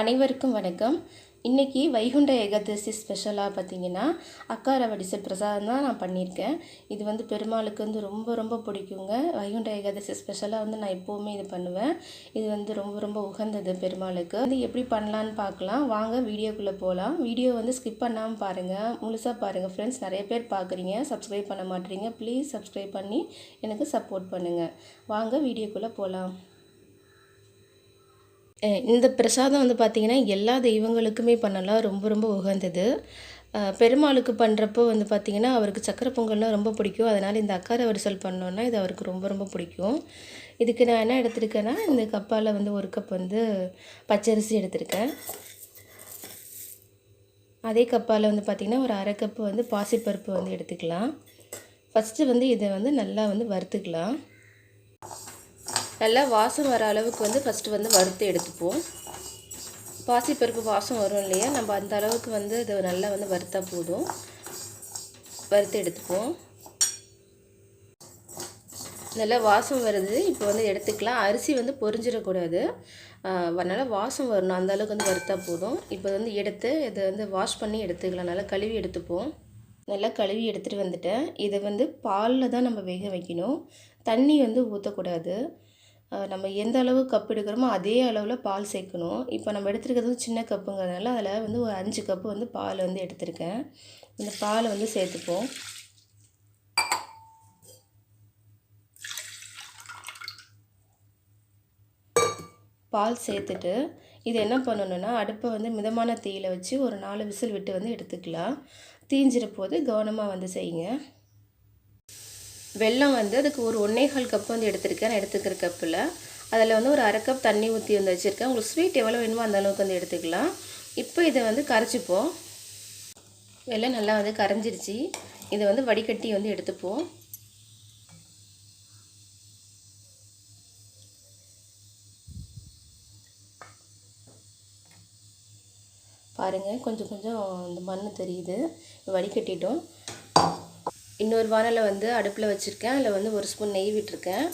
அனைவருக்கும் வணக்கம். இன்றைக்கி வைகுண்ட ஏகாதசி ஸ்பெஷலாக பார்த்தீங்கன்னா அக்கார வடிசல் பிரசாதம் தான் நான் பண்ணியிருக்கேன். இது வந்து பெருமாளுக்கு வந்து ரொம்ப ரொம்ப பிடிக்குங்க. வைகுண்ட ஏகாதசி ஸ்பெஷலாக வந்து நான் எப்போவுமே இது பண்ணுவேன். இது வந்து ரொம்ப ரொம்ப உகந்தது பெருமாளுக்கு. வந்து எப்படி பண்ணலான்னு பார்க்கலாம். வாங்க வீடியோக்குள்ளே போகலாம் வீடியோ வந்து ஸ்கிப் பண்ணாமல் பாருங்கள் முழுசாக பாருங்கள் ஃப்ரெண்ட்ஸ் நிறைய பேர் பார்க்குறீங்க. சப்ஸ்கிரைப் பண்ண மாட்டேறீங்க ப்ளீஸ் சப்ஸ்கிரைப் பண்ணி எனக்கு சப்போர்ட் பண்ணுங்கள் வாங்க வீடியோக்குள்ளே போகலாம் இந்த பிரசாதம் வந்து பார்த்திங்கன்னா எல்லா தெய்வங்களுக்குமே பண்ணலாம். ரொம்ப ரொம்ப உகந்தது. பெருமாளுக்கு பண்ணுறப்போ வந்து பார்த்திங்கன்னா அவருக்கு சக்கரை பொங்கல்னால் ரொம்ப பிடிக்கும். அதனால் இந்த அக்கார வரிசல் பண்ணோன்னா இது அவருக்கு ரொம்ப ரொம்ப பிடிக்கும். இதுக்கு நான் என்ன எடுத்திருக்கேன்னா இந்த கப்பால் வந்து ஒரு கப் வந்து பச்சரிசி எடுத்திருக்கேன். அதே கப்பால் வந்து பார்த்திங்கன்னா ஒரு அரை கப்பு வந்து பாசிப்பருப்பு வந்து எடுத்துக்கலாம். ஃபஸ்ட்டு வந்து இதை வந்து நல்லா வந்து வறுத்துக்கலாம். நல்லா வாசம் வர அளவுக்கு வந்து ஃபஸ்ட்டு வந்து வறுத்து எடுத்துப்போம். பாசிப்பருப்பு வாசம் வரும் இல்லையா? நம்ம அந்த அளவுக்கு வந்து இதை நல்லா வந்து வறுத்தா போதும். வறுத்து எடுத்துப்போம். நல்லா வாசம் வருது. இப்போ வந்து எடுத்துக்கலாம். அரிசி வந்து பொரிஞ்சிடக்கூடாது. அதனால் வாசம் வரணும். அந்த அளவுக்கு வந்து வறுத்தா போதும். இப்போ வந்து எடுத்து இதை வந்து வாஷ் பண்ணி எடுத்துக்கலாம். நல்லா கழுவி எடுத்துப்போம். நல்லா கழுவி எடுத்துகிட்டு வந்துட்டேன். இதை வந்து பாலில் தான் நம்ம வேக வைக்கணும். தண்ணி வந்து ஊற்றக்கூடாது நம்ம எந்த அளவு கப் எடுக்கிறோமோ அதே அளவில் பால் சேர்க்கணும். இப்போ நம்ம எடுத்துருக்கிறது வந்து சின்ன கப்புங்கிறதுனால அதில் வந்து ஒரு அஞ்சு கப்பு வந்து பால் வந்து எடுத்திருக்கேன். இந்த பாலை வந்து சேர்த்துப்போம். பால் சேர்த்துட்டு இது என்ன பண்ணணுன்னா அடுப்பை வந்து மிதமான தீயில் வச்சு ஒரு நாலு விசில் விட்டு வந்து எடுத்துக்கலாம். தீஞ்சிற போது கவனமாக வந்து செய்யுங்க. வெல்லம் வந்து அதுக்கு ஒரு ஒன்றேகால் கப் வந்து எடுத்திருக்கேன். நான் எடுத்துக்கிற கப்பில் அதில் வந்து ஒரு அரை கப் தண்ணி ஊற்றி வந்து வச்சுருக்கேன். உங்களுக்கு ஸ்வீட் எவ்வளோ வேணுமோ அந்த அளவுக்கு வந்து எடுத்துக்கலாம். இப்போ இதை வந்து கரைச்சிப்போம். வெள்ளம் நல்லா வந்து கரைஞ்சிருச்சு. இதை வந்து வடிகட்டி வந்து எடுத்துப்போம். பாருங்கள் கொஞ்சம் கொஞ்சம் இந்த மண் தெரியுது. வடிகட்டிட்டோம். இன்னொரு வானலை வந்து அடுப்பில் வச்சுருக்கேன். அதில் வந்து ஒரு ஸ்பூன் நெய் விட்டுருக்கேன்.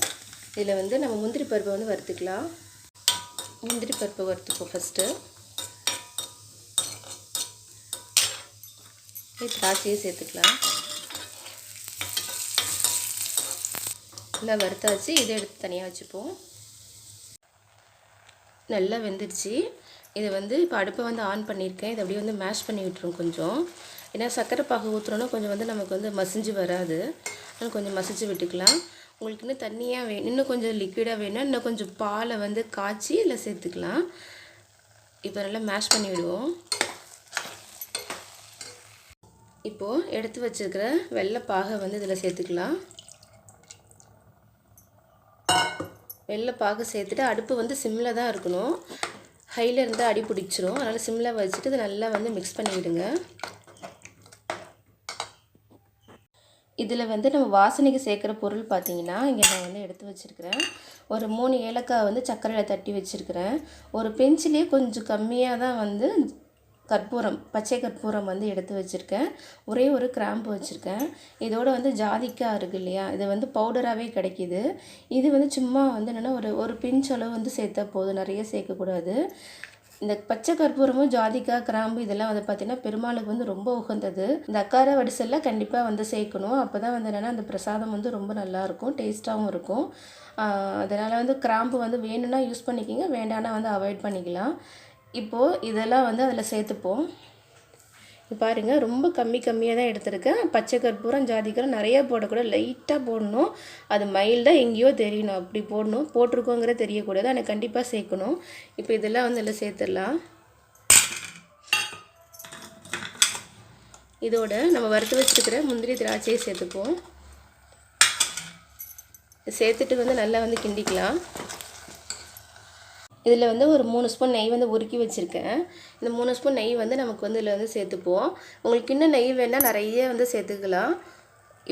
இதில் வந்து நம்ம முந்திரி பருப்பை வந்து வறுத்துக்கலாம். முந்திரி பருப்பை வறுத்துப்போம் ஃபஸ்ட்டு திராட்சையை சேர்த்துக்கலாம். நல்லா வறுத்தாச்சு. இதை எடுத்து தனியாக வச்சுப்போம். நல்லா வெந்துடுச்சு. இதை வந்து இப்போ அடுப்பை வந்து ஆன் பண்ணியிருக்கேன். இதை அப்படியே வந்து மேஷ் பண்ணி விட்டுரும் கொஞ்சம். ஏன்னா சர்க்கரை பாகு ஊற்றுறோன்னா கொஞ்சம் வந்து நமக்கு வந்து மசிஞ்சு வராது. அதனால் கொஞ்சம் மசிச்சு விட்டுக்கலாம். உங்களுக்கு இன்னும் தண்ணியாக வேணும் இன்னும் கொஞ்சம் லிக்விடாக வேணும் இன்னும் கொஞ்சம் பாலை வந்து காய்ச்சி இல்லை சேர்த்துக்கலாம். இப்போ நல்லா மேஷ் பண்ணி விடுவோம். இப்போது எடுத்து வச்சுருக்கிற வெள்ளைப்பாகை வந்து இதில் சேர்த்துக்கலாம். வெள்ளைப்பாகை சேர்த்துட்டு அடுப்பு வந்து சிம்மில் தான் இருக்கணும். ஹையில் இருந்தால் அடி பிடிச்சிரும். அதனால் சிம்மில் வச்சுட்டு இதை நல்லா வந்து மிக்ஸ் பண்ணிவிடுங்க. இதில் வந்து நம்ம வாசனைக்கு சேர்க்குற பொருள் பார்த்திங்கன்னா இங்கே நான் வந்து எடுத்து வச்சுருக்கிறேன். ஒரு மூணு ஏலக்காய் வந்து சர்க்கரையில் தட்டி வச்சுருக்கிறேன். ஒரு பென்சிலே கொஞ்சம் கம்மியாக தான் வந்து கற்பூரம் பச்சை கற்பூரம் வந்து எடுத்து வச்சுருக்கேன். ஒரே ஒரு கிராம்பு வச்சுருக்கேன். இதோட வந்து ஜாதிக்காய் இருக்குது இல்லையா இது வந்து பவுடராகவே கிடைக்கிது. இது வந்து சும்மா வந்து என்னென்னா ஒரு ஒரு பிஞ்ச் அளவு வந்து சேர்த்தா போதும். நிறைய சேர்க்கக்கூடாது. இந்த பச்சை கற்பூரமும் ஜாதிக்காய் கிராம்பு இதெல்லாம் வந்து பார்த்தீங்கன்னா பெருமாளுக்கு வந்து ரொம்ப உகந்தது. இந்த அக்கார வடிசலில் கண்டிப்பாக வந்து சேர்க்கணும். அப்போ தான் வந்து என்னென்னா அந்த பிரசாதம் வந்து ரொம்ப நல்லாயிருக்கும் டேஸ்ட்டாகவும் இருக்கும். அதனால் வந்து கிராம்பு வந்து வேணும்னா யூஸ் பண்ணிக்கிங்க வேண்டாம்னா வந்து அவாய்ட் பண்ணிக்கலாம். இப்போது இதெல்லாம் வந்து அதில் சேர்த்துப்போம். பாருங்கள் ரொம்ப கம்மி கம்மியாக தான் எடுத்திருக்கேன். பச்சை கற்பூரம் ஜாதிக்கரம் நிறையா போடக்கூடாது. லைட்டாக போடணும். அது மைல்டாக எங்கேயோ தெரியணும். அப்படி போடணும். போட்டிருக்கோங்கிற தெரியக்கூடாது. ஆனால் கண்டிப்பாக சேர்க்கணும். இப்போ இதெல்லாம் வந்து இதில் சேர்த்துடலாம். இதோட நம்ம வறுத்து வச்சுருக்கிற முந்திரி திராட்சையை சேர்த்துப்போம் சேர்த்துட்டு வந்து நல்லா வந்து கிண்டிக்கலாம். இதில் வந்து ஒரு மூணு ஸ்பூன் நெய் வந்து உருக்கி வச்சுருக்கேன். இந்த மூணு ஸ்பூன் நெய் வந்து நமக்கு வந்து இதில் வந்து சேர்த்துப்போம். உங்களுக்கு இன்னும் நெய் வேணால் நிறைய வந்து சேர்த்துக்கலாம்.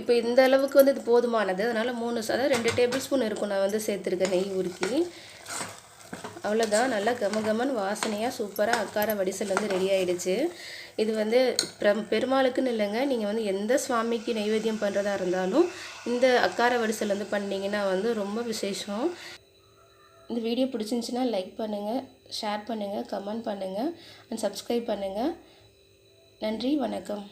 இப்போ இந்த அளவுக்கு வந்து இது போதுமானது. அதனால் மூணு அதாவது ரெண்டு டேபிள் ஸ்பூன் இருக்கும். நான் வந்து சேர்த்துருக்கேன் நெய் உருக்கி. அவ்வளோதான் நல்லா கம கமன் வாசனையாக சூப்பராக அக்கார வடிசல் வந்து ரெடி ஆகிடுச்சு இது வந்து பெருமாளுக்குன்னு இல்லைங்க. நீங்கள் வந்து எந்த சுவாமிக்கு நைவேத்தியம் பண்ணுறதா இருந்தாலும் இந்த அக்கார வடிசல் வந்து பண்ணிங்கன்னா வந்து ரொம்ப விசேஷம். இந்த வீடியோ பிடிச்சிருந்துச்சின்னா லைக் பண்ணுங்கள் ஷேர் பண்ணுங்கள் கமெண்ட் பண்ணுங்கள் அண்ட் சப்ஸ்கிரைப் பண்ணுங்கள் நன்றி வணக்கம்.